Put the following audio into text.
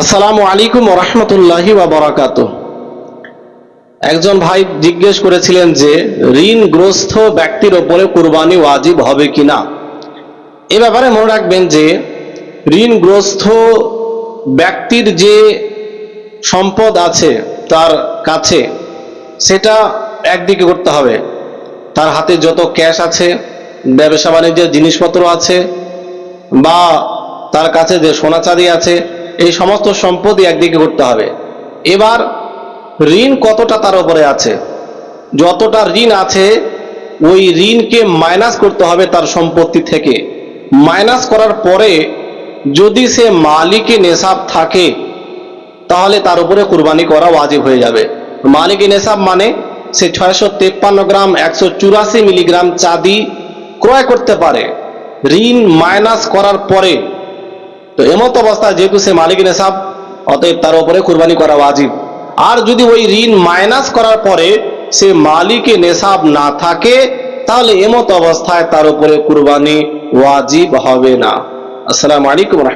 আসসালামু আলাইকুম রহমতুল্লাহি বা বরাকাত। একজন ভাই জিজ্ঞেস করেছিলেন যে, ঋণগ্রস্ত ব্যক্তির ওপরে কুরবানি ওয়াজিব হবে কিনা? এ ব্যাপারে মনে রাখবেন যে, ঋণগ্রস্ত ব্যক্তির যে সম্পদ আছে তার কাছে, সেটা একদিকে করতে হবে। তার হাতে যত ক্যাশ আছে ব্যবসা বাণিজ্যের জিনিসপত্র আছে, বা তার কাছে যে সোনা চাঁদি আছে এই সমস্ত সম্পদই একদিকে করতে হবে। এবার ঋণ কতটা তার উপরে আছে? যতটা ঋণ আছে, ওই ঋণকে মাইনাস করতে হবে তার সম্পত্তি থেকে। মাইনাস করার পরে যদি সে মালিকে নেশাব থাকে, তাহলে তার উপরে কুরবানি করা ওয়াজিব হয়ে যাবে। মালিক নেশাব মানে সে ছয়শো তেপ্পান্ন গ্রাম, একশো চুরাশি মিলিগ্রাম চাঁদি ক্রয় করতে পারে। ঋণ মাইনাস করার পরে তো এমত অবস্থা যেহেতু সে মালিক নেশাব অতএব তার উপরে কুরবানি করা ওয়াজিব। আর যদি ওই ঋণ মাইনাস করার পরে সে মালিকে নেশাব না থাকে, তাহলে এমত অবস্থায় তার উপরে কুরবানি ওয়াজিব হবে না। আসসালামু আলাইকুম